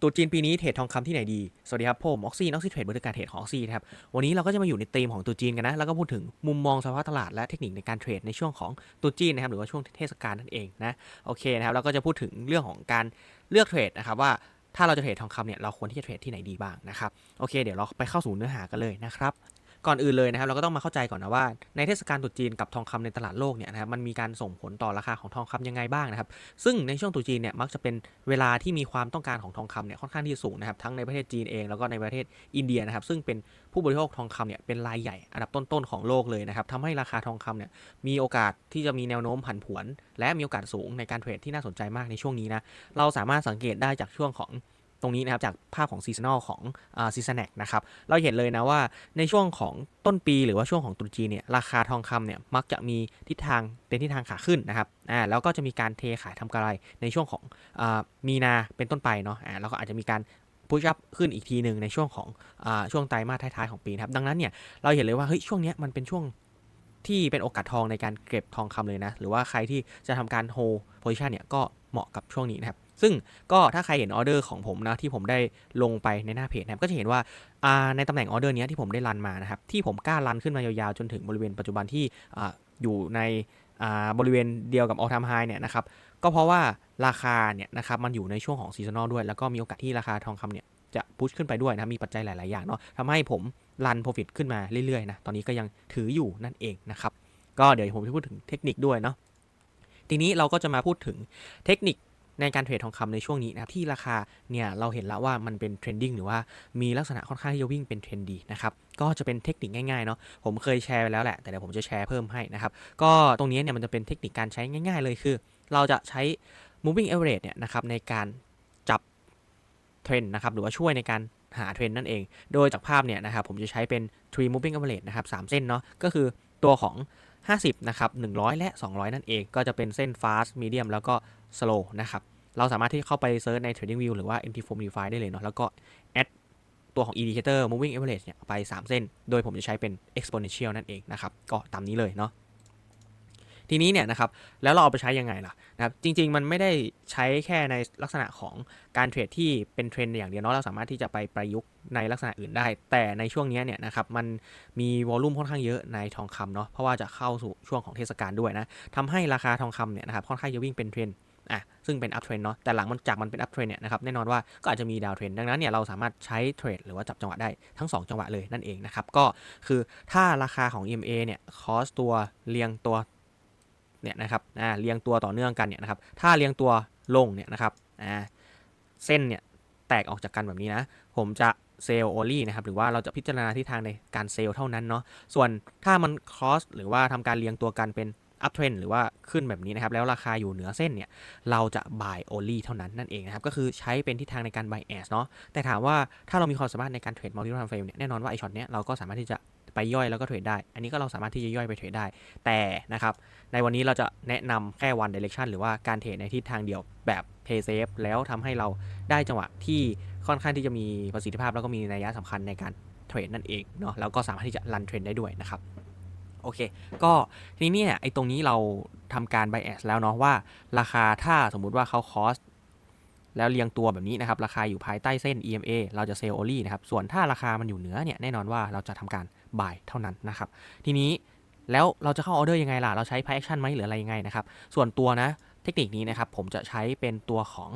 ตรุษจีนปีนี้เทรดทองคำที่ไหนดี สวัสดีครับผมออกซีนออกซีเทรดบริการเทรดของออกซี่นะครับ วันนี้เราก็จะมาอยู่ในธีมของตรุษจีนกันนะ แล้วก็พูดถึงมุมมองสภาพตลาดและเทคนิคในการเทรดในช่วงของตรุษจีนนะครับ หรือว่าช่วงเทศกาลนั่นเองนะ โอเคนะครับแล้วก็จะพูดถึงเรื่องของการเลือกเทรดนะครับว่าถ้าเราจะเทรดทองคำเนี่ยเราควรที่จะเทรดที่ไหนดีบ้างนะครับ โอเค เดี๋ยวเราไปเข้าสู่เนื้อหากันเลยนะครับ ก่อนอื่นเลยนะครับ เราก็ต้องมาเข้าใจก่อนนะว่าในเทศกาลตรุษจีนกับทองคำในตลาดโลกเนี่ยนะครับมันมีการส่งผลต่อราคาของทองคำยังไงบ้างนะครับ ซึ่งในช่วงตรุษจีนเนี่ยมักจะเป็นเวลาที่มีความต้องการของทองคำเนี่ยค่อนข้างที่จะสูงนะครับทั้งในประเทศจีนเองแล้วก็ในประเทศอินเดียนะครับ ซึ่งเป็นผู้บริโภคทองคำเนี่ยเป็นรายใหญ่อันดับต้นๆของโลกเลยนะครับทำให้ราคาทองคำเนี่ยมีโอกาสที่จะมีแนวโน้มผันผวน และมีโอกาสสูงในการเทรดที่น่าสนใจมากในช่วงนี้นะเราสามารถสังเกตได้จากช่วงของ รงนี้นะครับจากภาพของซีซันอลของซีซันแนกนะครับเราเห็นเลยนะว่าในช่วงของต้นปีหรือว่าช่วงของตรุษจีนเนี่ยราคาทองคำเนี่ยมักจะมีทิศทางเป็นทิศทางขาขึ้นนะครับอ่าแล้วก็จะมีการเทขายทำกำไรในช่วงของอมีนาเป็นต้นไปเนาะอ่าแล้วก็อาจจะมีการพุชอัพขึ้นอีกทีหนึ่งในช่วงของอาช่วงไตรมาสท้ายๆของปีนะครับดังนั้นเนี่ยเราเห็นเลยว่าเฮ้ยช่วงนี้มันเป็นช่วงที่เป็นโอกาสทองในการเก็บทองคำเลยนะ หรือว่าใครที่จะทำการโฮโพซิชันเนี่ยก็เหมาะกับช่วงนี้นะครับ ซึ่งก็ถ้าใครเห็นออเดอร์ของผมนะที่ผมได้ลงไปในหน้าเพจนะครับก็จะเห็นว่าในตำแหน่งออเดอร์นี้ที่ผมได้รันมานะครับที่ผมกล้ารันขึ้นมายาวๆจนถึงบริเวณปัจจุบันที่อยู่ในบริเวณเดียวกับ all time high เนี่ยนะครับก็เพราะว่าราคาเนี่ยนะครับมันอยู่ในช่วงของซีซันอลด้วย แล้วก็มีโอกาสที่ราคาทองคำเนี่ยจะพุชขึ้นไปด้วยนะมีปัจจัยหลาย ๆ อย่างเนาะทำให้ผมรัน profit ขึ้นมาเรื่อย ๆ นะ ตอนนี้ก็ยังถืออยู่นั่นเองนะครับ ก็เดี๋ยวผมจะพูดถึงเทคนิคด้วยเนาะทีนี้เราก็จะมาพูดถึงเทคนิค ในการเทรดทองคำในช่วงนี้นะครับที่ราคาเนี่ยเราเห็นแล้วว่ามันเป็นเทรนดิ้งหรือว่ามีลักษณะค่อนข้างที่จะวิ่งเป็นเทรนดีนะครับก็จะเป็นเทคนิคง่ายๆเนาะผมเคยแชร์ไปแล้วแหละแต่เดี๋ยวผมจะแชร์เพิ่มให้นะครับก็ตรงนี้เนี่ยมันจะเป็นเทคนิคการใช้ง่าย ๆ เลยคือ เราจะใช้ moving average เนี่ยนะครับในการจับเทรนนะครับหรือว่าช่วยในการหาเทรนนั่นเอง โดยจากภาพเนี่ยนะครับผมจะใช้เป็น three moving average นะครับสามเส้นเนาะก็คือตัวของ 50 นะครับ 100 และ 200 นั่นเอง ก็จะเป็นเส้น fast medium แล้วก็ slow นะครับ เราสามารถที่เข้าไปเซิร์ชใน trading view หรือว่า MT4 modify ได้เลยเนาะ แล้วก็ add ตัวของ indicator moving average เนี่ยไป 3 เส้น โดยผมจะใช้เป็น exponential นั่นเองนะครับ ก็ตามนี้เลยเนาะ ทีนี้เนี่ยนะครับ แล้วเราเอาไปใช้ยังไงล่ะนะครับ จริง ๆ มันไม่ได้ใช้แค่ในลักษณะของการเทรดที่เป็นเทรนด์อย่างเดียวเนาะ เราสามารถที่จะไปประยุกต์ในลักษณะอื่นได้ แต่ในช่วงนี้เนี่ยนะครับมันมีวอลลุ่มค่อนข้างเยอะในทองคำเนาะ เพราะว่าจะเข้าสู่ช่วงของเทศกาลด้วยนะทำให้ราคาทองคำเนี่ยนะครับค่อนข้างจะวิ่งเป็นเทรนด์ อะซึ่งเป็นอัพเทรนเนาะแต่หลังมันจากมันเป็นอัพเทรนเนี่ยนะครับแน่นอนว่าก็อาจจะมีดาวเทรนดังนั้นเนี่ยเราสามารถใช้เทรดหรือว่าจับจังหวะได้ทั้ง 2 จังหวะเลยนั่นเองนะครับก็คือถ้าราคาของ EMA เนี่ยคอสตัวเรียงตัวเนี่ยนะครับอ่าเรียงตัวต่อเนื่องกันเนี่ยนะครับถ้าเรียงตัวลงเนี่ยนะครับอ่าเส้นเนี่ยแตกออกจากกันแบบนี้นะ ผมจะเซลล์โอลี่นะครับหรือว่าเราจะพิจารณาทิศทางในการเซลล์เท่านั้นเนาะส่วนถ้ามันคอสหรือว่าทำการเรียงตัวกันเป็น อัพเทรนหรือว่าขึ้นแบบนี้นะครับ แล้วราคาอยู่เหนือเส้นเนี่ย เราจะ buy only เท่านั้นนั่นเองนะครับ ก็คือใช้เป็นทิศทางในการ buy as เนาะแต่ถามว่าถ้าเรามีความสามารถในการเทรด multi time frame เนี่ยแน่นอนว่าไอช็อตเนี้ยเราก็สามารถที่จะไปย่อยแล้วก็เทรดได้ อันนี้ก็เราสามารถที่จะย่อยไปเทรดได้ แต่นะครับ ในวันนี้เราจะแนะนำแค่ one direction หรือว่าการเทรดในทิศทางเดียวแบบ pay safe แล้วทำให้เราได้จังหวะที่ค่อนข้างที่จะมีประสิทธิภาพแล้วก็มีนัยสำคัญในการเทรดนั่นเองเนาะแล้วก็สามารถที่จะรันเทรนได้ด้วยนะครับ โอเค ก็ทีนี้เนี่ยไอ้ตรงนี้เราทำการ bias แล้วเนาะว่าราคาถ้าสมมุติว่าเขาคอสแล้วเรียงตัวแบบนี้นะครับ ราคาอยู่ภายใต้เส้น EMA เราจะเซลล์ only นะครับ ส่วนถ้าราคามันอยู่เหนือเนี่ยแน่นอนว่าเราจะทำการ buy เท่านั้นนะครับ ทีนี้แล้วเราจะเข้าออเดอร์ยังไงล่ะ เราใช้ price action ไหมหรืออะไรยังไงนะครับ ส่วนตัวนะเทคนิคนี้นะครับ ผมจะใช้เป็นตัวของ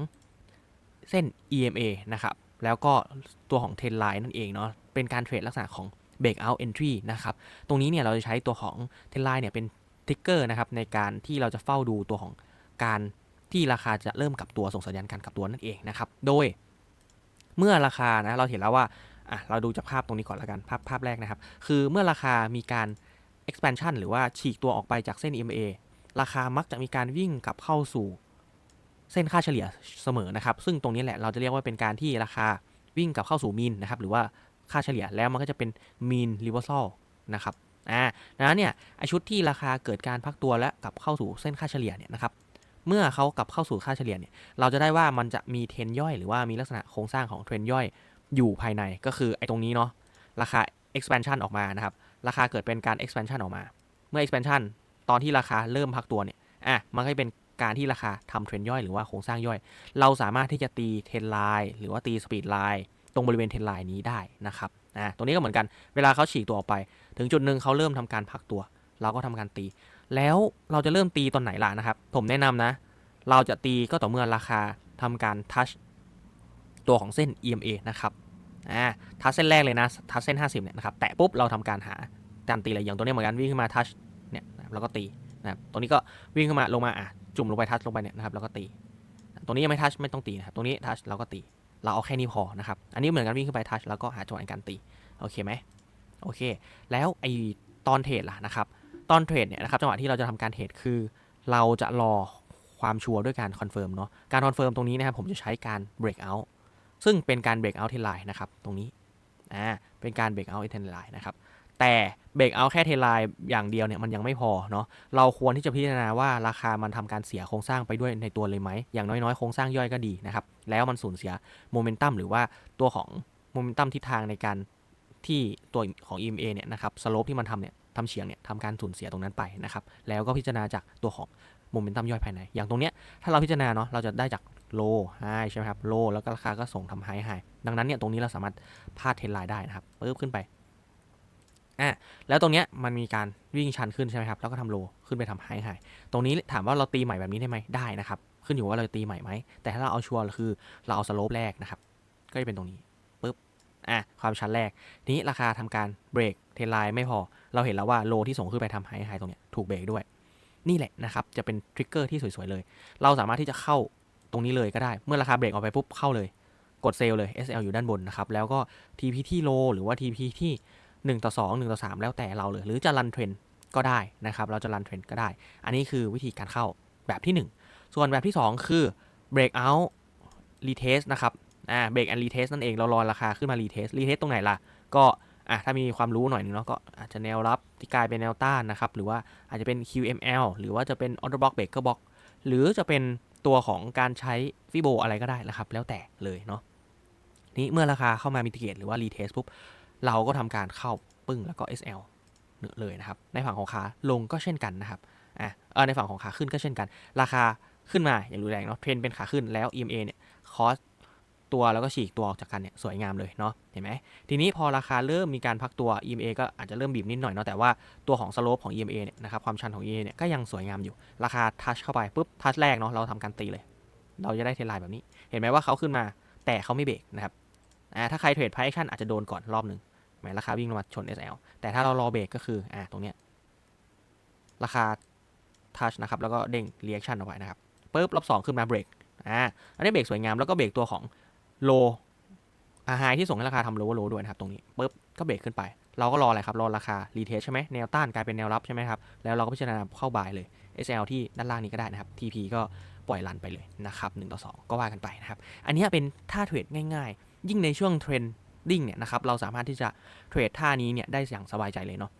เส้น EMA นะครับ แล้วก็ตัวของ trend line นั่นเองเนาะ เป็นการเทรดลักษณะของ breakout entry นะครับ ตรงนี้เนี่ยเราจะใช้ตัวของ trend line เนี่ยเป็นทริกเกอร์นะครับในการที่เราจะเฝ้าดูตัวของการที่ราคาจะเริ่มกลับตัวส่งสัญญาณการกลับตัวนั่นเองนะครับ โดยเมื่อราคานะเราเห็นแล้วว่าอะเราดูจากภาพตรงนี้ก่อนละกันภาพภาพแรกนะครับ คือเมื่อราคามีการ expansion หรือว่าฉีกตัวออกไปจากเส้น EMA ราคามักจะมีการวิ่งกลับเข้าสู่เส้นค่าเฉลี่ยเสมอนะครับ ซึ่งตรงนี้แหละเราจะเรียกว่าเป็นการที่ราคาวิ่งกลับเข้าสู่มีนนะครับ หรือว่า ค่าเฉลี่ยแล้วมันก็จะเป็น mean reversal นะครับอ่าดังนั้นเนี่ยไอชุดที่ราคาเกิดการพักตัวและกลับเข้าสู่เส้นค่าเฉลี่ยเนี่ยนะครับเมื่อเขากลับเข้าสู่ค่าเฉลี่ยเนี่ยเราจะได้ว่ามันจะมีเทรนย่อย หรือว่ามีลักษณะโครงสร้างของเทรนย่อยอยู่ภายในก็คือไอตรงนี้เนาะราคา expansion ออกมานะครับราคาเกิดเป็นการ expansion ออกมา เมื่อ expansion ตอนที่ราคาเริ่มพักตัวเนี่ยอะมันก็จะเป็นการที่ราคาทำเทรนย่อยหรือว่าโครงสร้างย่อย เราสามารถที่จะตีเทรนไลน์หรือว่าตีสปีดไลน์ ตรงบริเวณเทรนไลน์นี้ได้นะครับอ่าตรงนี้ก็เหมือนกันเวลาเขาฉีกตัวออกไป ถึงจุดหนึ่งเขาเริ่มทำการพักตัว เราก็ทำการตี แล้วเราจะเริ่มตีตอนไหนล่ะนะครับ ผมแนะนำนะ เราจะตีก็ต่อเมื่อราคาทำการทัชตัวของเส้น EMA นะครับอ่าทัชเส้นแรกเลยนะทัชเส้น 50เนี่ยนะครับแตะปุ๊บเราทำการหาการตีอะไรอย่างตัวนี้เหมือนกันวิ่งขึ้นมาทัชเนี่ยนะครับแล้วก็ตีนะครับตรงนี้ก็วิ่งขึ้นมาลงมาอะจุ่มลงไปทัชลงไปเนี่ยนะครับแล้วก็ตี ตรงนี้ยังไม่ทัชไม่ต้องตีนะครับตรงนี้ทัชเราก็ตี เราเอาแค่นี้พอนะครับ อันนี้เหมือนกันวิ่งขึ้นไปทัชแล้วก็หาจังหวะในการตี โอเคไหมโอเค แล้วไอตอนเทรดล่ะนะครับ ตอนเทรดเนี่ยนะครับจังหวะที่เราจะทำการเทรดคือ เราจะรอความชัวร์ด้วยการคอนเฟิร์มเนาะ การคอนเฟิร์มตรงนี้นะครับผมจะใช้การ break out ซึ่งเป็นการ break out เทนไลน์นะครับตรงนี้ อ่า เป็นการ break out เทนไลน์นะครับ แต่ เบรกเอาแค่เทไลน์อย่างเดียวเนี่ยมันยังไม่พอเนาะเราควรที่จะพิจารณาว่าราคามันทำการเสียโครงสร้างไปด้วยในตัวเลยไหม อย่างน้อยๆ โครงสร้างย่อยก็ดีนะครับ แล้วมันสูญเสียโมเมนตัมหรือว่าตัวของโมเมนตัมทิศทางในการที่ตัวของ EMA เนี่ยนะครับสโลปที่มันทำเนี่ยทำเฉียงเนี่ยทำการสูญเสียตรงนั้นไปนะครับ แล้วก็พิจารณาจากตัวของโมเมนตัมย่อยภายใน อย่างตรงเนี้ยถ้าเราพิจารณาเนาะเราจะได้จากโลไฮใช่ไหมครับโลแล้วก็ราคาก็ส่งทำไฮไฮดังนั้นเนี่ยตรงนี้เราสามารถพาดเทรนไลน์ได้นะครับปึ๊บขึ้นไป อะแล้วตรงเนี้ยมันมีการวิ่งชันขึ้นใช่ไหมครับ แล้วก็ทำโลขึ้นไปทำไฮไฮตรงนี้ถามว่าเราตีใหม่แบบนี้ได้ไหมได้นะครับ ขึ้นอยู่ว่าเราตีใหม่ไหม แต่ถ้าเราเอาชัวร์คือเราเอาสโลปแรกนะครับ ก็จะเป็นตรงนี้ปุ๊บ อะ ความชันแรก นี้ราคาทำการเบรกเทนไลน์ไม่พอ เราเห็นแล้วว่าโลที่ส่งขึ้นไปทำไฮไฮตรงเนี้ยถูกเบรกด้วย นี่แหละนะครับ จะเป็นทริกเกอร์ที่สวยๆเลย เราสามารถที่จะเข้าตรงนี้เลยก็ได้ เมื่อราคาเบรกออกไปปุ๊บเข้าเลย กดเซลเลย SL อยู่ด้านบนนะครับ แล้วก็ TP ที่โลหรือว่า TP ที่ 1 ต่อ 2 1 ต่อ 3 แล้วแต่เราเลย หรือจะรันเทรนก็ได้นะครับ เราจะรันเทรนก็ได้ อันนี้คือวิธีการเข้าแบบที่ 1 ส่วนแบบที่ 2 คือ breakout retest นะครับ อ่า break and retest นั่นเอง เรารอราคาขึ้นมา retest retest ตรงไหนล่ะ ก็ อะ ถ้ามีความรู้หน่อยนึงเนาะ ก็อาจจะแนวรับที่กลายเป็นแนวต้านนะครับ หรือว่าอาจจะเป็น QML หรือว่าจะเป็น order block breaker block หรือจะเป็นตัวของการใช้ฟิโบอะไรก็ได้นะครับ แล้วแต่เลยเนาะ นี้เมื่อราคาเข้ามามิติเกตหรือว่า retest ปุ๊บ เราก็ทำการเข้าปึ้งแล้วก็ SL เลยนะครับ ในฝั่งของขาลงก็เช่นกันนะครับอะในฝั่งของขาขึ้นก็เช่นกัน ราคาขึ้นมาอย่างรุนแรงเนาะเทรนเป็นขาขึ้นแล้ว EMA เนี่ยคอสตัวแล้วก็ฉีกตัวออกจากกันเนี่ยสวยงามเลยเนาะเห็นไหมทีนี้พอราคาเริ่มมีการพักตัว EMA ก็อาจจะเริ่มบีบนิดหน่อยเนาะแต่ว่าตัวของสโลปของ EMA เนี่ยนะครับความชันของ EMA เนี่ยก็ยังสวยงามอยู่ ราคาทัชเข้าไปปุ๊บทัชแรกเนาะเราทำการตีเลย เราจะได้เทรนไลน์แบบนี้ เห็นไหมว่าเขาขึ้นมาแต่เขาไม่เบรกนะครับอ่าถ้าใครเทรดไพ action อาจจะโดนก่อนรอบหนึ่ง หมายราคาวิ่งลงมาชน SL แต่ถ้าเรารอเบรกก็คืออ่าตรงเนี้ยราคาทัชนะครับ แล้วก็เด้ง reaction เอาไว้นะครับปุ๊บรอบสองขึ้นมาเบรกอ่าอันนี้เบรกสวยงามแล้วก็เบรกตัวของโลอาไฮที่ส่งให้ราคาทำโลว์โลด้วยนะครับตรงนี้ปุ๊บก็เบรกขึ้นไป เราก็รออะไรครับ รอราคา retest ใช่ไหมแนวต้านกลายเป็นแนวรับใช่ไหมครับ แล้วเราก็พิจารณาเข้าบายเลย SL ที่ด้านล่างนี้ก็ได้นะครับ TP ก็ปล่อยรันไปเลยนะครับ1ต่อ2 ก็ว่ากันไปนะครับ อันนี้เป็นท่าเทรดง่ายๆ ยิ่งในช่วงเทรน ดิ้งเนี่ยนะครับเราสามารถที่จะเทรดท่านี้เนี่ยได้อย่างสบายใจเลยเนาะ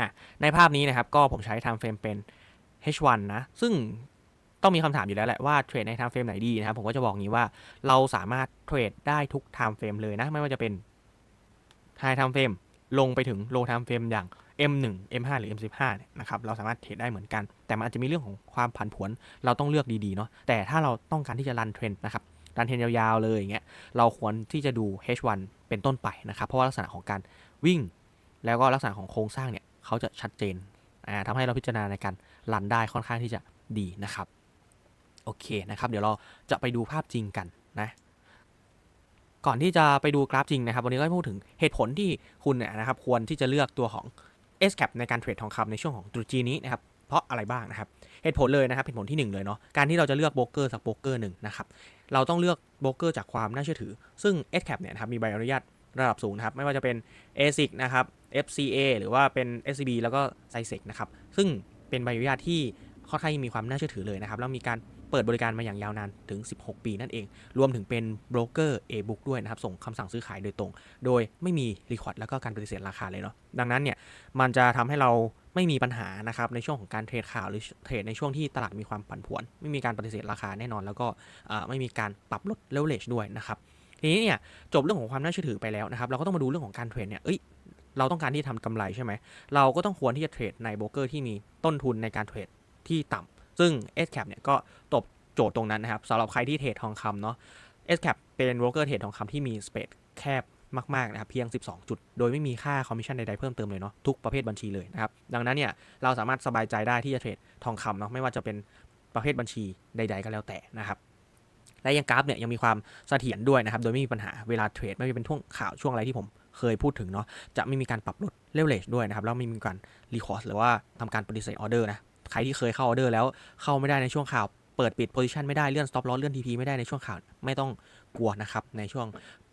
อะในภาพนี้นะครับก็ผมใช้ time frame เป็น H1 นะ ซึ่งต้องมีคำถามอยู่แล้วแหละว่าเทรดใน time frame ไหนดีนะครับ ผมก็จะบอกงี้ว่าเราสามารถเทรดได้ทุก time frame เลยนะ ไม่ว่าจะเป็น high time frame ลงไปถึง low time frame อย่าง M1 M5 หรือ M15 เนี่ยนะครับเราสามารถเทรดได้เหมือนกัน แต่มันอาจจะมีเรื่องของความผันผวน เราต้องเลือกดีๆเนาะแต่ถ้าเราต้องการที่จะรันเทรนนะครับ รันเทนยาวๆเลยอย่างเงี้ยเราควรที่จะดู H1 เป็นต้นไปนะครับ เพราะว่าลักษณะของการวิ่ง แล้วก็ลักษณะของโครงสร้างเนี่ยเขาจะชัดเจนอ่าทำให้เราพิจารณาในการรันได้ค่อนข้างที่จะดีนะครับโอเคนะครับเดี๋ยวเราจะไปดูภาพจริงกันนะก่อนที่จะไปดูกราฟจริงนะครับวันนี้ก็พูดถึงเหตุผลที่คุณเนี่ยนะครับควรที่จะเลือกตัวของ S cap ในการเทรดทองคำในช่วงของตรุษจีนนี้นะครับเพราะอะไรบ้างนะครับเหตุผลเลยนะครับเหตุผลที่ 1 เลยเนาะการที่เราจะเลือกโบรกเกอร์สักโบรกเกอร์หนึ่งนะครับ เราต้องเลือกโบรกเกอร์จากความน่าเชื่อถือ ซึ่ง S cap เนี่ยครับมีใบอนุญาตระดับสูงนะครับ ไม่ว่าจะเป็น ASIC นะครับ FCA หรือว่าเป็น SCB แล้วก็ s i s e c นะครับ ซึ่งเป็นใบอนุญาตที่ค่อนข้างมีความน่าเชื่อถือเลยนะครับ แล้วมีการ เปิดบริการมาอย่างยาวนานถึง 16 ปีนั่นเอง รวมถึงเป็นโบรกเกอร์ A-book ด้วยนะครับ ส่งคำสั่งซื้อขายโดยตรง โดยไม่มีรีคอร์ดแล้วก็การปฏิเสธราคาเลยเนาะ ดังนั้นเนี่ย มันจะทำให้เราไม่มีปัญหานะครับในช่วงของการเทรดข่าวหรือเทรดในช่วงที่ตลาดมีความผันผวน ไม่มีการปฏิเสธราคาแน่นอน แล้วก็ไม่มีการปรับลดเลเวลด้วยนะครับทีนี้เนี่ยจบเรื่องของความน่าเชื่อถือไปแล้วนะครับ เราก็ต้องมาดูเรื่องของการเทรดเนี่ยเอ้ยเราต้องการที่จะทำกำไรใช่ไหม เราก็ต้องควรที่จะเทรดในโบรกเกอร์ที่มีต้นทุนในการเทรดที่ต่ำ ซึ่ง s cap เนี่ยก็ตอบโจทย์ตรงนั้นนะครับสำหรับใครที่เทรดทองคำเนาะ s cap เป็นโบรกเกอร์เทรดทองคำที่มีสเปซแคบมากๆนะครับเพียง 12 จุด โดยไม่มีค่าคอมมิชชั่นใดๆเพิ่มเติมเลยเนาะทุกประเภทบัญชีเลยนะครับ ดังนั้นเนี่ยเราสามารถสบายใจได้ที่จะเทรดทองคำเนาะไม่ว่าจะเป็นประเภทบัญชีใด ๆ ก็แล้วแต่นะครับและยังกราฟเนี่ยยังมีความเสถียรด้วยนะครับ โดยไม่มีปัญหาเวลาเทรดไม่ว่าจะเป็นช่วงข่าวช่วงอะไรที่ผมเคยพูดถึงเนาะจะไม่มีการปรับลดเลเวลด้วยนะครับ แล้วไม่มีการรีคอร์สหรือว่าทำการปฏิเสธออเดอร์นะ ใครที่เคยเข้าออเดอร์แล้วเข้าไม่ได้ในช่วงข่าวเปิดปิดโพซิชันไม่ได้เลื่อนสต็อปลอสเลื่อนทีพีไม่ได้ในช่วงข่าวไม่ต้องกลัวนะครับในช่วง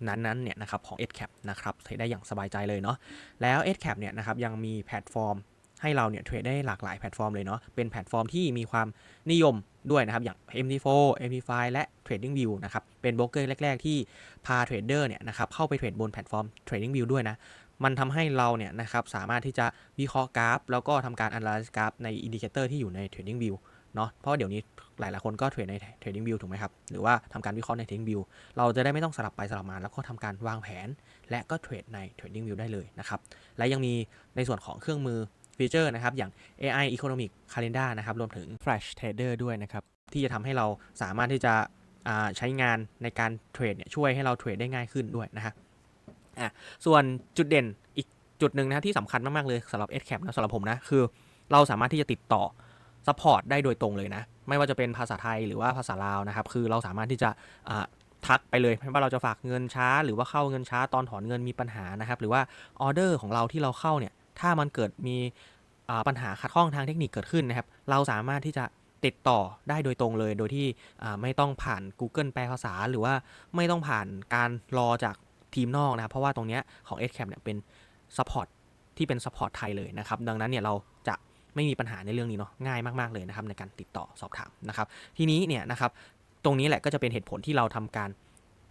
นั้นๆเนี่ยนะครับของ s cap นะครับเทรดได้อย่างสบายใจเลยเนาะแล้ว s cap เนี่ยนะครับยังมีแพลตฟอร์มให้เราเนี่ยเทรดได้หลากหลายแพลตฟอร์มเลยเนาะเป็นแพลตฟอร์มที่มีความนิยมด้วยนะครับ อย่าง MT4 MT5 และ TradingView นะครับ เป็นโบรกเกอร์แรก ๆ ที่พาเทรดเดอร์เนี่ยนะครับเข้าไปเทรดบนแพลตฟอร์ม TradingView ด้วยนะ มันทำให้เราเนี่ยนะครับสามารถที่จะวิเคราะห์กราฟ แล้วก็ทำการ analyze กราฟในอินดิเคเตอร์ที่อยู่ใน TradingView เนาะเพราะเดี๋ยวนี้หลาย ๆ คนก็เทรดใน TradingView ถูกไหมครับ หรือว่าทำการวิเคราะห์ใน TradingView เราจะได้ไม่ต้องสลับไปสลับมาแล้วก็ทำการวางแผน และก็เทรดใน TradingView ได้เลยนะครับ และยังมีในส่วนของเครื่องมือฟีเจอร์นะครับ อย่าง AI Economic Calendar นะครับ รวมถึง Flash Trader ด้วยนะครับ ที่จะทำให้เราสามารถที่จะใช้งานในการเทรดเนี่ยช่วยให้เราเทรดได้ง่ายขึ้นด้วยนะฮะ อะส่วนจุดเด่นอีกจุดหนึ่งนะที่สำคัญมาก ๆ เลยสำหรับ s c a p นะสำหรับผมนะ คือเราสามารถที่จะติดต่อซัพพอร์ตได้โดยตรงเลยนะ ไม่ว่าจะเป็นภาษาไทยหรือว่าภาษาลาวนะครับ คือเราสามารถที่จะอ่าทักไปเลยไม่ว่าเราจะฝากเงินช้า หรือว่าเข้าเงินช้าตอนถอนเงินมีปัญหานะครับ หรือว่าออเดอร์ของเราที่เราเข้าเนี่ย ถ้ามันเกิดมีปัญหาขัดข้องทางเทคนิคเกิดขึ้นนะครับ เราสามารถที่จะติดต่อได้โดยตรงเลย โดยที่ไม่ต้องผ่าน Google แปลภาษา หรือว่าไม่ต้องผ่านการรอจาก ทีมนอกนะครับเพราะว่าตรงเนี้ยของ s c a p เนี่ยเป็นซัพพอร์ตที่เป็นซัพพอร์ตไทยเลยนะครับ ดังนั้นเนี่ยเราจะไม่มีปัญหาในเรื่องนี้เนาะง่ายมาก ๆ เลยนะครับในการติดต่อสอบถามนะครับ ทีนี้เนี่ยนะครับตรงนี้แหละก็จะเป็นเหตุผลที่เราทำการ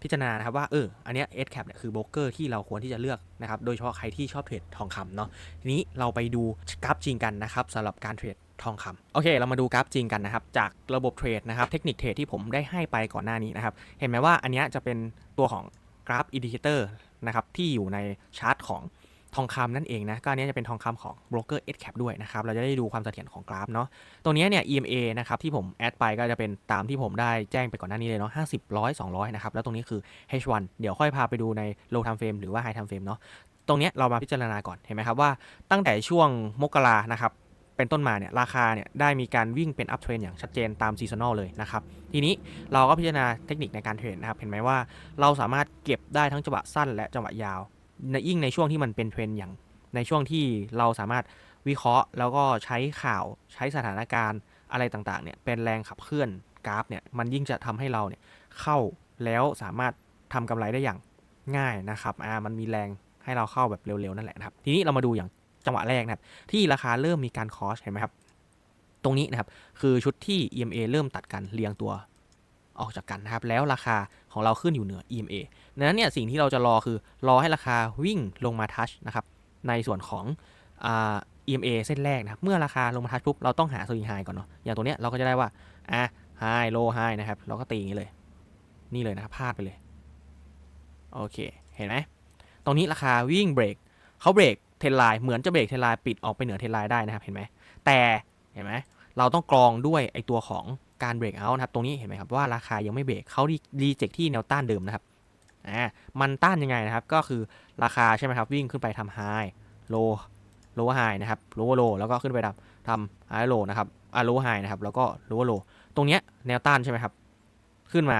พิจารณานะครับว่าเอออันเนี้ย s cap เนี่ยคือโบรกเกอร์ที่เราควรที่จะเลือกนะครับโดยเฉพาะใครที่ชอบเทรดทองคำเนาะทีนี้เราไปดูกราฟจริงกันนะครับสำหรับการเทรดทองคำโอเค เรามาดูกราฟจริงกันนะครับ จากระบบเทรดนะครับเทคนิคเทรดที่ผมได้ให้ไปก่อนหน้านี้นะครับ เห็นไหมว่าอันเนี้ยจะเป็นตัวของ กราฟอินดิเคเตอร์นะครับที่อยู่ในชาร์ตของทองคำนั่นเองนะก็อันนี้จะเป็นทองคำของโบรกเกอร์ s cap ด้วยนะครับ เราจะได้ดูความเสถียรของกราฟเนาะตัวนี้เนี่ย EMA นะครับที่ผมแอดไปก็จะเป็นตามที่ผมได้แจ้งไปก่อนหน้านี้เลยเนาะ50 100 200 นะครับ แล้วตรงนี้คือ H1 เดี๋ยวค่อยพาไปดูใน low time frame หรือว่า high time frame เนาะตรงนี้เรามาพิจารณาก่อนเห็นไหมครับว่าตั้งแต่ช่วงมกรานะครับ เป็นต้นมาเนี่ยราคาเนี่ยได้มีการวิ่งเป็น up trend อย่างชัดเจนตามซีซันอลเลยนะครับ ทีนี้เราก็พิจารณาเทคนิคในการเทรดนะครับ เห็นไหมว่าเราสามารถเก็บได้ทั้งจังหวะสั้นและจังหวะยาวในยิ่งในช่วงที่มันเป็นเทรนอย่าง ในช่วงที่เราสามารถวิเคราะห์ แล้วก็ใช้ข่าวใช้สถานการณ์อะไรต่างๆเนี่ยเป็นแรงขับเคลื่อนกราฟเนี่ยมันยิ่งจะทำให้เราเนี่ยเข้าแล้วสามารถทำกำไรได้อย่างง่ายนะครับอ่ามันมีแรงให้เราเข้าแบบเร็วๆนั่นแหละครับ ทีนี้เรามาดูอย่าง จังหวะแรกนะครับที่ราคาเริ่มมีการคอสเห็นไหมครับตรงนี้นะครับคือชุดที่ EMA เริ่มตัดกันเรียงตัวออกจากกันนะครับแล้วราคาของเราขึ้นอยู่เหนือ EMA ดังนั้นเนี่ยสิ่งที่เราจะรอคือรอให้ราคาวิ่งลงมาทัชนะครับในส่วนของอ EMA เส้นแรกนะครับเมื่อราคาลงมาทัชปุ๊บเราต้องหาสวิงไฮก่อนเนาะอย่างตัวเนี้ยเราก็จะได้ว่าอะไฮโลไฮนะครับเราก็ตีอย่างนี้เลย นี่เลยนะครับพลาดไปเลย โอเค เห็นไหมตรงนี้ราคาวิ่งเบรกเขาเบรก ทนไลน์เหมือนจะเบรกเทนไลน์ปิดออกไปเหนือเทนไลน์ได้นะครับเห็นไหมแต่เห็นไหมเราต้องกรองด้วยไอตัวของการเบรกเอาท์นะครับตรงนี้เห็นไหมครับว่าราคายังไม่เบรกเขารีเจ็คที่แนวต้านเดิมนะครับอ่ามันต้านยังไงนะครับ ก็คือราคาใช่ไหมครับวิ่งขึ้นไปทำไฮโลโลไฮนะครับโลว์โลแล้วก็ขึ้นไปทำทำไฮโลนะครับอ่าโลไฮนะครับแล้วก็โลว์โลตรงเนี้ยแนวต้านใช่ไหมครับ ขึ้นมา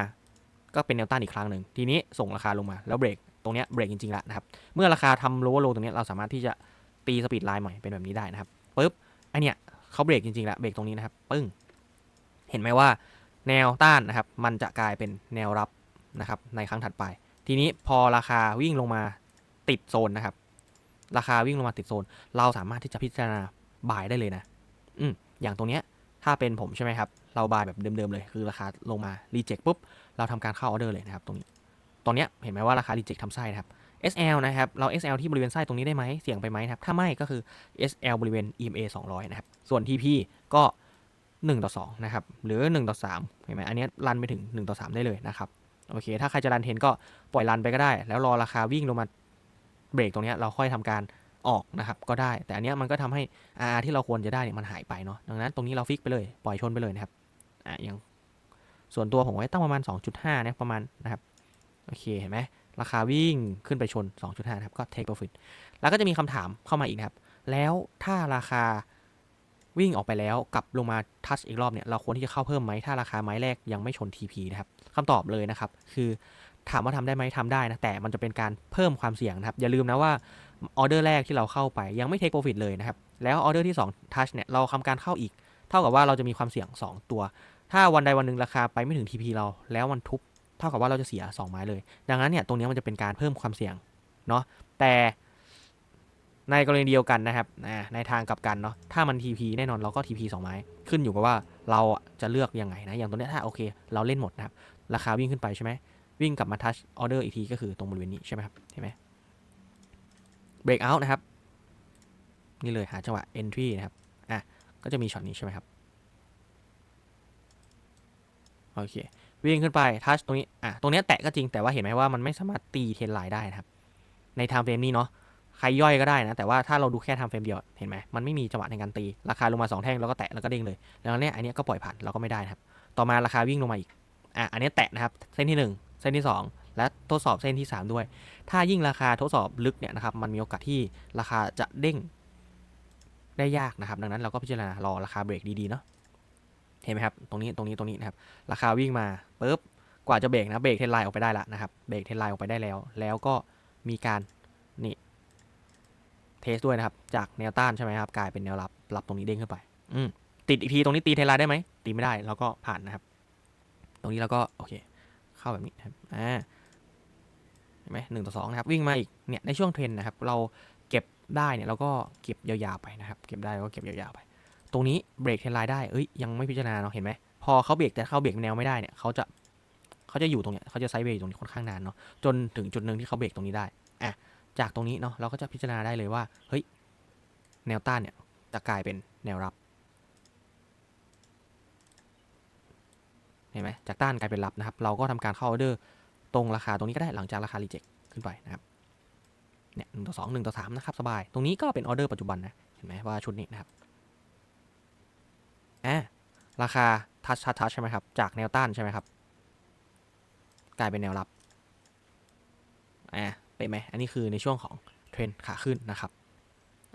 ก็เป็นแนวต้านอีกครั้งหนึ่งทีนี้ส่งราคาลงมาแล้วเบรก ตรงเนี้ยเบรกจริงๆแล้วนะครับ เมื่อราคาทำโลว์โลตรงเนี้ยเราสามารถที่จะตีสปีดไลน์ใหม่เป็นแบบนี้ได้นะครับปุ๊บไอเนี้ยเขาเบรกจริงๆแล้วเบรกตรงนี้นะครับปึ้งเห็นไหมว่าแนวต้านนะครับ มันจะกลายเป็นแนวรับนะครับ ในครั้งถัดไป ทีนี้พอราคาวิ่งลงมาติดโซนนะครับ ราคาวิ่งลงมาติดโซน เราสามารถที่จะพิจารณาบายได้เลยนะ อืมอย่างตรงเนี้ยถ้าเป็นผมใช่ไหมครับ เราบายแบบเดิมๆเลย คือราคาลงมารีเจ็คปุ๊บ เราทำการเข้าออเดอร์เลยนะครับตรงนี้ ตอนเนี้ยเห็นไหมว่าราคารีเจ็คทำไส้นะครับ SL นะครับ เรา SL ที่บริเวณไส้ตรงนี้ได้ไหมเสี่ยงไปไหมนะครับ ถ้าไม่ก็คือ SL บริเวณ EMA 200 นะครับ ส่วน TP ก็ 1 ต่อ 2 นะครับ หรือ 1 ต่อ 3 เห็นไหมอันนี้รันไปถึง 1 ต่อ 3 ได้เลยนะครับ โอเค ถ้าใครจะรันเทนก็ปล่อยรันไปก็ได้ แล้วรอราคาวิ่งลงมาเบรกตรงนี้เราค่อยทำการออกนะครับ ก็ได้ แต่อันนี้มันก็ทำให้ RR ที่เราควรจะได้เนี่ยมันหายไปเนาะ ดังนั้นตรงนี้เราฟิกไปเลย ปล่อยชนไปเลยนะครับ อะอย่างส่วนตัวผมไว้ตั้งประมาณ 2.5นะประมาณนะครับ โอเคเห็นไหมราคาวิ่งขึ้นไปชน 2.5นะครับก็ take profit แล้วก็จะมีคำถามเข้ามาอีกนะครับ แล้วถ้าราคาวิ่งออกไปแล้วกลับลงมาทัชอีกรอบเนี่ยเราควรที่จะเข้าเพิ่มไหมถ้าราคาไม้แรกยังไม่ชน TP นะครับคำตอบเลยนะครับ คือถามว่าทำได้ไหมทำได้นะ แต่มันจะเป็นการเพิ่มความเสี่ยงนะครับ อย่าลืมนะว่าออเดอร์แรกที่เราเข้าไปยังไม่เทคโปรฟิตเลยนะครับ แล้วออเดอร์ที่2ทัชเนี่ยเราทำการเข้าอีก เท่ากับว่าเราจะมีความเสี่ยง 2 ตัว ถ้าวันใดวันหนึ่งราคาไปไม่ถึง TP เราแล้วมันทุบ เท่ากับว่าเราจะเสีย 2 ไม้เลย ดังนั้นเนี่ยตรงนี้มันจะเป็นการเพิ่มความเสี่ยงเนาะแต่ในกรณีเดียวกันนะครับอ่าในทางกลับกันเนาะถ้ามัน TP แน่นอนเราก็ TP 2 ไม้ ขึ้นอยู่กับว่าเราจะเลือกยังไงนะอย่างตัวเนี้ยถ้าโอเค เราเล่นหมดนะครับราคาวิ่งขึ้นไปใช่ไหมวิ่งกลับมาทัชออเดอร์อีกทีก็คือตรงบริเวณนี้ใช่ไหมครับเห็นไหมเบรกเอาท์นะครับ นี่เลยหาจังหวะ entry นะครับอะก็จะมีช็อตนี้ใช่ไหมครับโอเค วิ่งขึ้นไปทัชตรงนี้อะตรงนี้แตะก็จริงแต่ว่าเห็นไหมว่ามันไม่สามารถตีเทนไลน์ได้นะครับ ในไทม์เฟรมนี้เนาะใครย่อยก็ได้นะ แต่ว่าถ้าเราดูแค่ไทม์เฟรมเดียวเห็นไหมมันไม่มีจังหวะในการตี ราคาลงมา 2 แท่งแล้วก็แตะแล้วก็เด้งเลย แล้วเนี้ยอันนี้ก็ปล่อยผ่านเราก็ไม่ได้นะครับ ต่อมาราคาวิ่งลงมาอีกอะอันนี้แตะนะครับเส้นที่ 1 เส้นที่ 2 และทดสอบเส้นที่ 3 ด้วย ถ้ายิ่งราคาทดสอบลึกเนี่ยนะครับมันมีโอกาสที่ราคาจะเด้งได้ยากนะครับ ดังนั้นเราก็พิจารณารอราคาเบรกดีๆเนาะเห็นไหมครับตรงนี้ตรงนี้ตรงนี้นะครับราคาวิ่งมา ปุ๊บกว่าจะเบรกนะเบรกเทนไลน์ออกไปได้ละนะครับเบรกเทนไลน์ออกไปได้แล้ว แล้วก็มีการนี่เทสด้วยนะครับ จากแนวต้านใช่ไหมครับกลายเป็นแนวรับรับตรงนี้เด้งขึ้นไป อืติดอีกทีตรงนี้ตีเทนไลน์ได้ไหมตีไม่ได้แล้วก็ผ่านนะครับ ตรงนี้เราก็โอเค เข้าแบบนี้นะครับอ่าเห็นไหมหนึ่งต่อสองนะครับ วิ่งมาอีกเนี่ยในช่วงเทรนนะครับ เราเก็บได้เนี่ยเราก็เก็บยาวๆไปนะครับ เก็บได้เราก็เก็บยาวๆไป ตรงนี้เบรกเทรนไลน์ได้เอ้ยยังไม่พิจารณาเนาะเห็นไหม พอเขาเบรกแต่เขาเบรกแนวไม่ได้เนี่ยเขาจะเขาจะอยู่ตรงเนี้ยเขาจะไซด์เวย์อยู่ตรงนี้ค่อนข้างนานเนาะจนถึงจุดหนึ่งที่เขาเบรกตรงนี้ได้อะจากตรงนี้เนาะเราก็จะพิจารณาได้เลยว่าเฮ้ยแนวต้านเนี่ยจะกลายเป็นแนวรับเห็นไหมจากต้านกลายเป็นรับนะครับ เราก็ทำการเข้าออเดอร์ตรงราคาตรงนี้ก็ได้หลังจากราคารีเจ็คขึ้นไปนะครับเนี่ยหนึ่งต่อสองหนึ่งต่อสามนะครับสบาย ตรงนี้ก็เป็นออเดอร์ปัจจุบันนะ เห็นไหมว่าชุดนี้นะครับอ่า ราคาทัชทัชทัชใช่ไหมครับ จากแนวต้านใช่ไหมครับ กลายเป็นแนวรับอ่าเป็นไหมอันนี้คือในช่วงของเทรนขาขึ้นนะครับ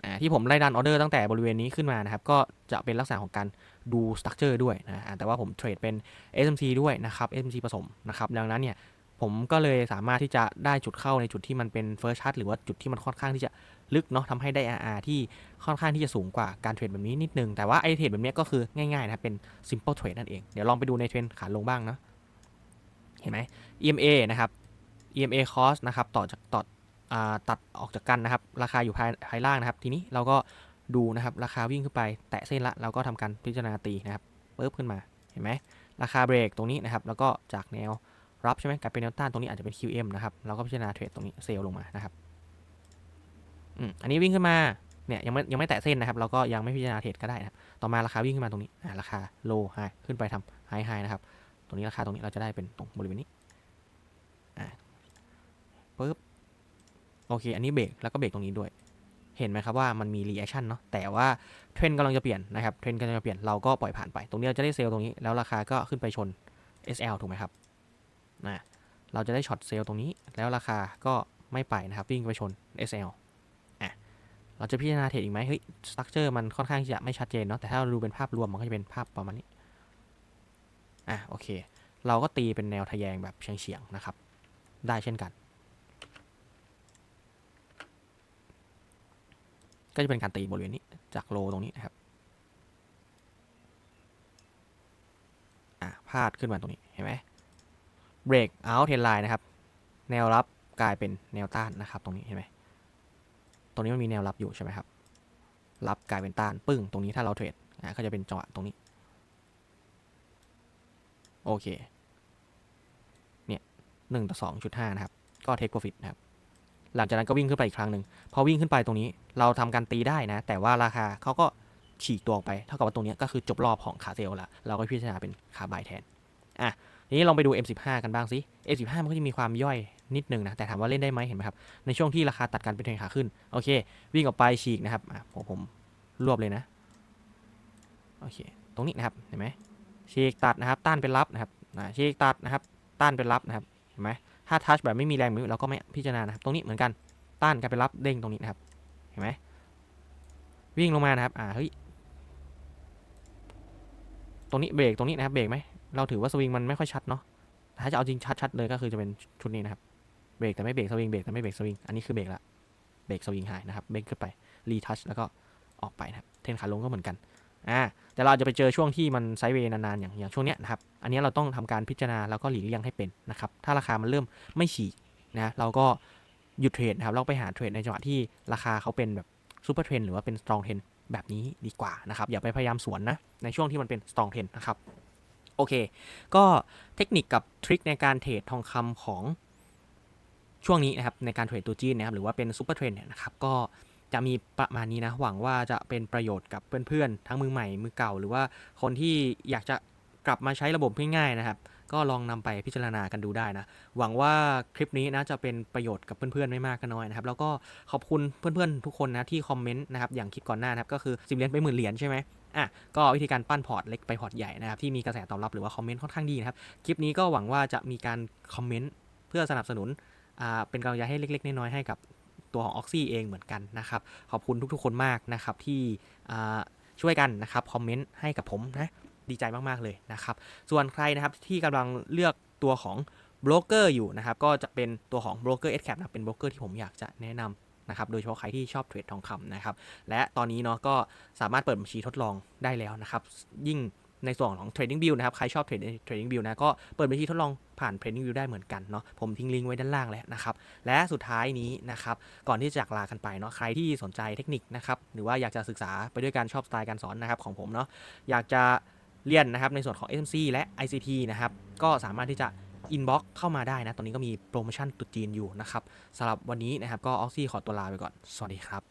อ่าที่ผมไล่ดันออเดอร์ตั้งแต่บริเวณนี้ขึ้นมานะครับ ก็จะเป็นลักษณะของการดูสตั๊กเจอร์ด้วยนะแต่ว่าผมเทรดเป็น SMC ด้วยนะครับ SMC ผสมนะครับ ดังนั้นเนี่ยผมก็เลยสามารถที่จะได้จุดเข้าในจุดที่มันเป็น first shot หรือว่าจุดที่มันค่อนข้างที่จะ ลึกเนาะทำให้ได้ RR ที่ค่อนข้างที่จะสูงกว่าการเทรดแบบนี้นิดนึง แต่ว่าไอเทรดแบบนี้ก็คือง่ายๆนะเป็น simple trade นั่นเอง เดี๋ยวลองไปดูในเทรนขาลงบ้างเนาะเห็นไหม EMA นะครับ EMA cost นะครับต่อจากต่อตัดออกจากกันนะครับ ราคาอยู่ภายภายล่างนะครับ ทีนี้เราก็ดูนะครับ ราคาวิ่งขึ้นไปแตะเส้นละเราก็ทำการพิจารณาตีนะครับปึ๊บขึ้นมาเห็นไหมราคาเบรกตรงนี้นะครับ แล้วก็จากแนวรับใช่ไหมกลายเป็นแนวต้านตรงนี้อาจจะเป็น QM นะครับเราก็พิจารณาเทรดตรงนี้เซลลงมานะครับ อืมอันนี้วิ่งขึ้นมา เนี่ยยังไม่ยังไม่แตะเส้นนะครับ เราก็ยังไม่พิจารณาเทรดก็ได้นะครับ ต่อมาราคาวิ่งขึ้นมาตรงนี้อ่าราคา low high ขึ้นไปทำ high high นะครับ ตรงนี้ราคาตรงนี้เราจะได้เป็นตรงบริเวณนี้อ่าปึ๊บ โอเค อันนี้เบรกแล้วก็เบรกตรงนี้ด้วย เห็นไหมครับว่ามันมี reaction เนาะ แต่ว่าเทรนกำลังจะเปลี่ยนนะครับ เทรนกำลังจะเปลี่ยน เราก็ปล่อยผ่านไป ตรงนี้เราจะได้เซลล์ตรงนี้ แล้วราคาก็ขึ้นไปชน SL ถูกไหมครับนะเราจะได้ช็อตเซลล์ตรงนี้ แล้วราคาก็ไม่ไปนะครับ วิ่งไปชน SL เราจะพิจารณาเทรดอีกไหมเฮ้ยสตั๊กเจอร์มันค่อนข้างจะไม่ชัดเจนเนาะแต่ถ้าเราดูเป็นภาพรวมมันก็จะเป็นภาพประมาณนี้อะโอเค เราก็ตีเป็นแนวทะแยงแบบเฉียงๆนะครับ ได้เช่นกัน ก็จะเป็นการตีบริเวณนี้จากโลตรงนี้นะครับอะพาดขึ้นมาตรงนี้เห็นไหมเบรกเอาท์เทนไลน์นะครับ แนวรับกลายเป็นแนวต้านนะครับ ตรงนี้เห็นไหม ตรงนี้มันมีแนวรับอยู่ใช่ไหมครับ รับกลายเป็นต้านปึ้ง ตรงนี้ถ้าเราเทรดอะก็จะเป็นจังหวะตรงนี้ โอเค เนี่ยหนึ่งต่อสองจุดห้านะครับ ก็เทคโปรฟิตนะครับ หลังจากนั้นก็วิ่งขึ้นไปอีกครั้งหนึ่ง พอวิ่งขึ้นไปตรงนี้ เราทำการตีได้นะ แต่ว่าราคาเขาก็ฉีกตัวออกไป เท่ากับว่าตรงนี้ก็คือจบรอบของขาเซลล์ละ เราก็พิจารณาเป็นขาบายแทน อะ ทีนี้ลองไปดู M15 กันบ้างสิ M15 มันก็จะมีความย่อย นิดนึงนะแต่ถามว่าเล่นได้ไหมเห็นไหมครับในช่วงที่ราคาตัดกันเป็นเทรนขาขึ้นโอเค วิ่งออกไปฉีกนะครับอะผมผมรวบเลยนะโอเคตรงนี้นะครับเห็นไหมฉีกตัดนะครับต้านเป็นรับนะครับฉีกตัดนะครับต้านเป็นรับนะครับเห็นไหมถ้าทัชแบบไม่มีแรงมือเราก็ไม่พิจารณานะครับตรงนี้เหมือนกันต้านกลายเป็นรับเด้งตรงนี้นะครับเห็นไหมวิ่งลงมานะครับอ่าเฮ้ยตรงนี้เบรกตรงนี้นะครับเบรกไหมเราถือว่าสวิงมันไม่ค่อยชัดเนาะถ้าจะเอาจริงชัดๆเลยก็คือจะเป็นชุดนี้นะครับ เบรกแต่ไม่เบรกสวิงเบรกแต่ไม่เบรกสวิงอันนี้คือเบรกละเบรกสวิงหายนะครับเบรกขึ้นไปรีทัชแล้วก็ออกไปนะครับเทรนขาลงก็เหมือนกันอ่าแต่เราจะไปเจอช่วงที่มันไซด์เวย์นานๆอย่างอย่างช่วงเนี้ยนะครับอันนี้เราต้องทำการพิจารณาแล้วก็หลีกเลี่ยงให้เป็นนะครับถ้าราคามันเริ่มไม่ฉีกนะเราก็หยุดเทรดนะครับเราไปหาเทรดในจังหวะที่ราคาเขาเป็นแบบซูเปอร์เทรนหรือว่าเป็นสตรองเทรนแบบนี้ดีกว่านะครับอย่าไปพยายามสวนนะในช่วงที่มันเป็นสตรองเทรนนะครับโอเค ก็เทคนิคกับทริคในการเทรดทองคำของ ช่วงนี้นะครับในการเทรดตัวจีนนะครับหรือว่าเป็นซูเปอร์เทรนเนี่ยนะครับก็จะมีประมาณนี้นะหวังว่าจะเป็นประโยชน์กับเพื่อนๆ ทั้งมือใหม่มือเก่า หรือว่าคนที่อยากจะกลับมาใช้ระบบง่ายๆนะครับ ก็ลองนำไปพิจารณากันดูได้นะ หวังว่าคลิปนี้นะจะเป็นประโยชน์กับเพื่อนๆ ไม่มากก็น้อยนะครับ แล้วก็ขอบคุณเพื่อนๆ ทุกคนนะที่คอมเมนต์นะครับอย่างคลิปก่อนหน้านะครับก็คือ10เหรียญไปหมื่นเหรียญใช่ไหมอะก็วิธีการปั้นพอร์ตเล็กไปพอร์ตใหญ่นะครับที่มีกระแสตอบรับหรือว่าคอมเมนต์ค่อนข้างดีนะครับคลิปนี้ก็หวังว่าจะมีการคอมเมนต์เพื่อสนับสนุน เป็นกำลังใจให้เล็ก ๆ น้อยๆให้กับตัวของ Oxy เองเหมือนกันนะครับ ขอบคุณทุกๆ คนมากนะครับที่ช่วยกันนะครับคอมเมนต์ให้กับผมนะดีใจมากๆเลยนะครับ ส่วนใครนะครับที่กำลังเลือกตัวของโบรกเกอร์อยู่นะครับ ก็จะเป็นตัวของโบรกเกอร์ SCAP นะเป็นโบรกเกอร์ที่ผมอยากจะแนะนำนะครับ โดยเฉพาะใครที่ชอบเทรดทองคำนะครับ และตอนนี้เนาะก็สามารถเปิดบัญชีทดลองได้แล้วนะครับ ยิ่ง ในส่วนของ Trading View นะครับ ใครชอบ Trading Trading View นะ ก็เปิดบัญชีทดลองผ่าน Trading View ได้เหมือนกันเนาะ ผมทิ้งลิงก์ไว้ด้านล่างแล้วนะครับ และสุดท้ายนี้นะครับ ก่อนที่จะจากลากันไปเนาะ ใครที่สนใจเทคนิคนะครับ หรือว่าอยากจะศึกษาไปด้วยการชอบสไตล์การสอนนะครับของผมเนาะ อยากจะเรียนนะครับในส่วนของ SMC และ ICT นะครับ ก็สามารถที่จะ inbox เข้ามาได้นะ ตอนนี้ก็มีโปรโมชั่นตรุษจีนอยู่นะครับสำหรับวันนี้นะครับ ก็ออกซี่ขอตัวลาไปก่อน สวัสดีครับ